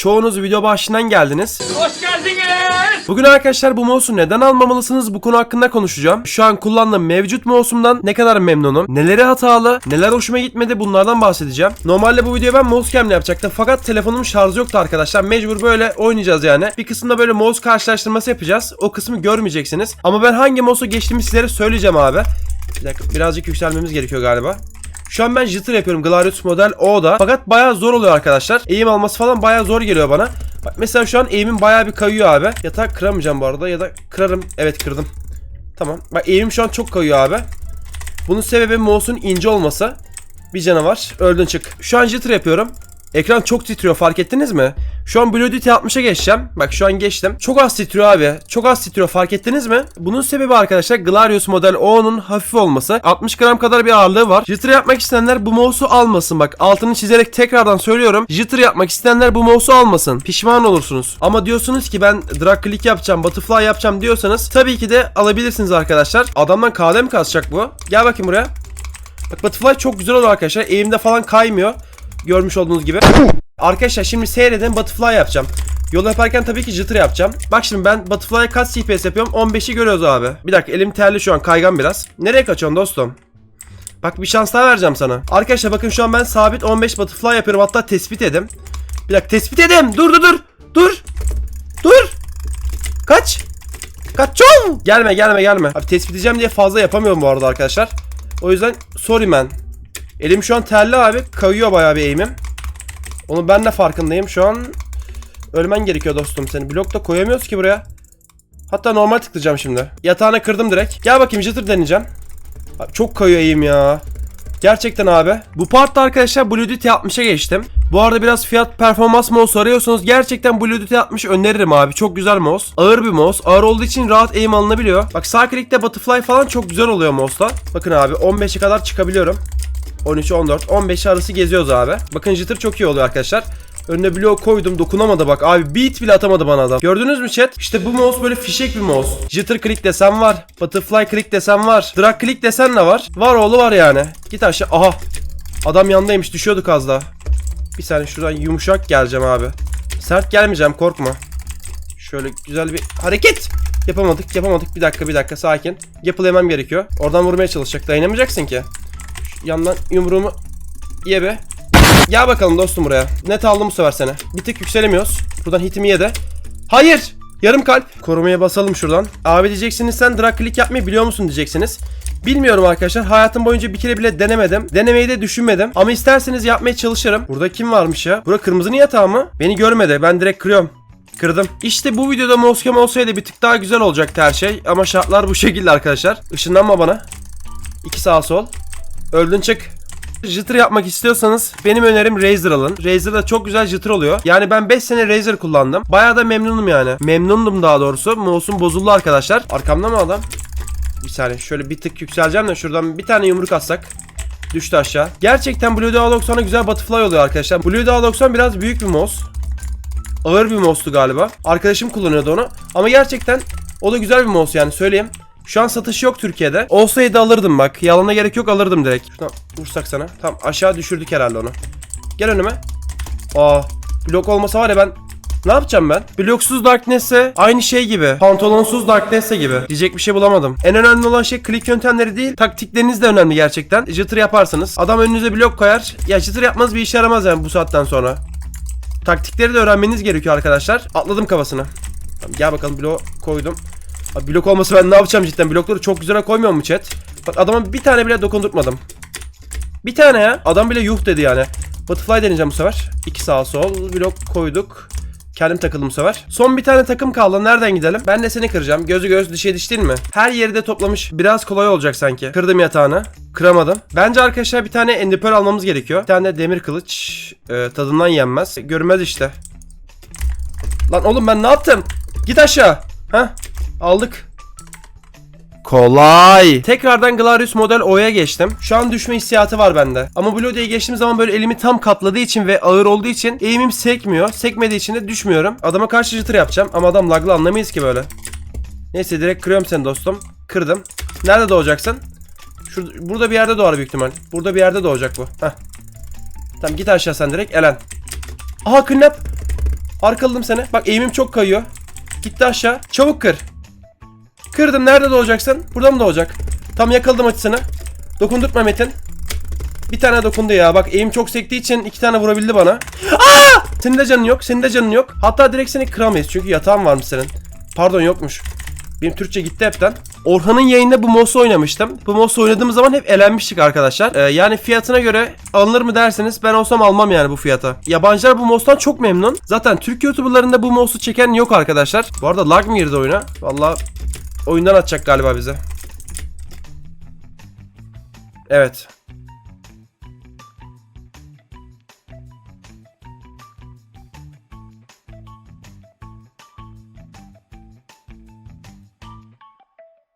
Çoğunuz video başından geldiniz. Hoş geldiniz. Bugün arkadaşlar bu mouse'u neden almamalısınız bu konu hakkında konuşacağım. Şu an kullandığım mevcut mouse'umdan ne kadar memnunum, neleri hatalı, neler hoşuma gitmedi bunlardan bahsedeceğim. Normalde bu videoyu ben mouse cam'le yapacaktım fakat telefonumun şarjı yoktu arkadaşlar. Mecbur böyle oynayacağız yani. Bir kısımda böyle mouse karşılaştırması yapacağız. O kısmı görmeyeceksiniz. Ama ben hangi mouse'a geçtiğimi sizlere söyleyeceğim abi. Bir dakika birazcık yükselmemiz gerekiyor galiba. Şu an ben jitter yapıyorum Gladius model O'da. Fakat bayağı zor oluyor arkadaşlar. Eğim alması falan bayağı zor geliyor bana. Bak mesela şu an eğimim bayağı bir kayıyor abi. Yatağı kıramayacağım bu arada ya da kırarım. Evet kırdım. Tamam. Bak eğimim şu an çok kayıyor abi. Bunun sebebi mouse'un ince olması. Bir canavar. Öldün çık. Şu an jitter yapıyorum. Ekran çok titriyor fark ettiniz mi? Şu an Blue Duty 60'a geçeceğim. Bak şu an geçtim. Çok az titriyor abi. Çok az titriyor fark ettiniz mi? Bunun sebebi arkadaşlar Glarius model O'nun hafif olması. 60 gram kadar bir ağırlığı var. Jitter yapmak isteyenler bu mouse'u almasın. Bak altını çizerek tekrardan söylüyorum. Jitter yapmak isteyenler bu mouse'u almasın. Pişman olursunuz. Ama diyorsunuz ki ben drag click yapacağım, butterfly yapacağım diyorsanız tabii ki de alabilirsiniz arkadaşlar. Adamdan KD mi kasacak bu? Gel bakayım buraya. Bak Butterfly çok güzel oldu arkadaşlar. Eğimde falan kaymıyor. Görmüş olduğunuz gibi. Arkadaşlar şimdi seyredin Butterfly yapacağım. Yol yaparken tabii ki jitter yapacağım. Bak şimdi ben Butterfly'a kaç CPS yapıyorum? 15'i görüyoruz abi. Bir dakika elim terli şu an kaygan biraz. Nereye kaçıyorsun dostum? Bak bir şans daha vereceğim sana. Arkadaşlar bakın şu an ben sabit 15 Butterfly yapıyorum. Hatta tespit edim. Bir dakika tespit edim. Dur dur dur. Dur. Dur. Kaç. Kaç çol. Gelme gelme gelme. Abi tespit edeceğim diye fazla yapamıyorum bu arada arkadaşlar. O yüzden sorry man. Elim şu an terli abi. Kayıyor bayağı bir eğimim. Onu ben de farkındayım. Şu an ölmen gerekiyor dostum seni. Blok da koyamıyoruz ki buraya. Hatta normal tıklayacağım şimdi. Yatağına kırdım direkt. Gel bakayım jitter deneyeceğim. Abi çok kayıyor eğim ya. Gerçekten abi. Bu partta arkadaşlar Blue Duty 60'a geçtim. Bu arada biraz fiyat performans mouse arıyorsanız gerçekten Blue Duty 60 öneririm abi. Çok güzel mouse. Ağır bir mouse. Ağır olduğu için rahat aim alınabiliyor. Bak sağ klikte butterfly falan çok güzel oluyor mouse'la. Bakın abi 15'e kadar çıkabiliyorum. 13, 14, 15 arası geziyoruz abi. Bakın jitter çok iyi oluyor arkadaşlar. Önüne blok koydum dokunamadı bak abi beat bile atamadı bana adam. Gördünüz mü chat? İşte bu mouse böyle fişek bir mouse. Jitter click desem var. Butterfly click desem var. Drag click desen de var. Var oğlu var yani. Git aşağı. Aha. Adam yandaymış düşüyorduk az daha. Bir saniye şuradan yumuşak geleceğim abi. Sert gelmeyeceğim korkma. Şöyle güzel bir hareket. Yapamadık yapamadık. Bir dakika bir dakika sakin. Yapıl gerekiyor. Oradan vurmaya çalışacak. Dayanamayacaksın ki. Yandan yumruğumu ye be. Gel bakalım dostum buraya. Net aldım bu sefer seni. Bir tık yükselemiyoruz. Buradan hitimi ye de. Hayır. Yarım kalp. Korumaya basalım şuradan. Abi diyeceksiniz sen drag click yapmayı biliyor musun diyeceksiniz. Bilmiyorum arkadaşlar. Hayatım boyunca bir kere bile denemedim. Denemeyi de düşünmedim. Ama isterseniz yapmaya çalışırım. Burada kim varmış ya? Bura kırmızı yatağı mı? Beni görmedi. Ben direkt kırıyorum. Kırdım. İşte bu videoda Moskova olsaydı bir tık daha güzel olacaktı her şey. Ama şartlar bu şekilde arkadaşlar. Işınlanma bana. İki sağ sol. Öldün çık. Jitter yapmak istiyorsanız benim önerim Razer alın. Razer'da çok güzel jitter oluyor. Yani ben 5 sene Razer kullandım. Bayağı da memnunum yani. Memnundum daha doğrusu. Mouse'um bozuldu arkadaşlar. Arkamda mı adam? Bir saniye şöyle bir tık yükseleceğim de şuradan bir tane yumruk atsak. Düştü aşağı. Gerçekten Blue DA90'a güzel butterfly oluyor arkadaşlar. Blue DA90 biraz büyük bir mouse. Ağır bir mouse'tu galiba. Arkadaşım kullanıyordu onu. Ama gerçekten o da güzel bir mouse yani söyleyeyim. Şu an satışı yok Türkiye'de. Olsaydı alırdım bak. Yalana gerek yok alırdım direkt. Şuradan vursak sana. Tamam aşağı düşürdük herhalde onu. Gel önüme. Aa blok olmasa var ya ben ne yapacağım ben? Bloksuz Darkness'e aynı şey gibi. Pantolonsuz Darkness'e gibi. Diyecek bir şey bulamadım. En önemli olan şey klik yöntemleri değil. Taktikleriniz de önemli gerçekten. Jitter yaparsınız. Adam önünüze blok koyar. Ya jitter yapmaz bir işe yaramaz yani bu saatten sonra. Taktikleri de öğrenmeniz gerekiyor arkadaşlar. Atladım kafasına. Tamam, gel bakalım blok koydum. Blok olmasa ben ne yapacağım cidden? Blokları çok güzel koymuyor mu chat? Bak adama bir tane bile dokundurtmadım. Bir tane ya. Adam bile yuh dedi yani. Butterfly deneyeceğim bu sefer. İki sağ sol blok koyduk. Kendim takıldım bu sefer. Son bir tane takım kaldı. Nereden gidelim? Ben de seni kıracağım. Gözü göz dişe diş değil mi? Her yeri de toplamış. Biraz kolay olacak sanki. Kırdım yatağını. Kıramadım. Bence arkadaşlar bir tane endipör almamız gerekiyor. Bir tane de demir kılıç. Ee, tadından yenmez. Görmez işte. Lan oğlum ben ne yaptım? Git aşağı. Heh. Aldık. Kolay. Tekrardan Glarius model O'ya geçtim. Şu an düşme hissiyatı var bende. Ama Bloody'ye geçtiğim zaman böyle elimi tam kapladığı için ve ağır olduğu için eğimim sekmiyor. Sekmediği için de düşmüyorum. Adama karşı jitter yapacağım ama adam laglı anlamayız ki böyle. Neyse direkt kırıyorum seni dostum. Kırdım. Nerede doğacaksın? Şurada, burada bir yerde doğar büyük ihtimal. Burada bir yerde doğacak bu. Heh. Tamam git aşağı sen direkt. Elen. Aha kidnap. Arkaladım seni. Bak eğimim çok kayıyor. Gitti aşağı. Çabuk kır. Kırdım. Nerede doğacaksın? Burada mı doğacak? Tam yakaladım açısını. Dokundurtma Metin. Bir tane dokundu ya. Bak eğim çok sektiği için iki tane vurabildi bana. Aa! Senin de canın yok. Senin de canın yok. Hatta direkt seni kıramayız. Çünkü yatağın varmış senin. Pardon yokmuş. Benim Türkçe gitti hepten. Orhan'ın yayında bu Moss'u oynamıştım. Bu Moss'u oynadığımız zaman hep elenmiştik arkadaşlar. Ee, yani fiyatına göre alınır mı derseniz ben olsam almam yani bu fiyata. Yabancılar bu Moss'tan çok memnun. Zaten Türk YouTuber'larında bu Moss'u çeken yok arkadaşlar. Bu arada lag mı girdi oyuna? Valla oyundan atacak galiba bize. Evet.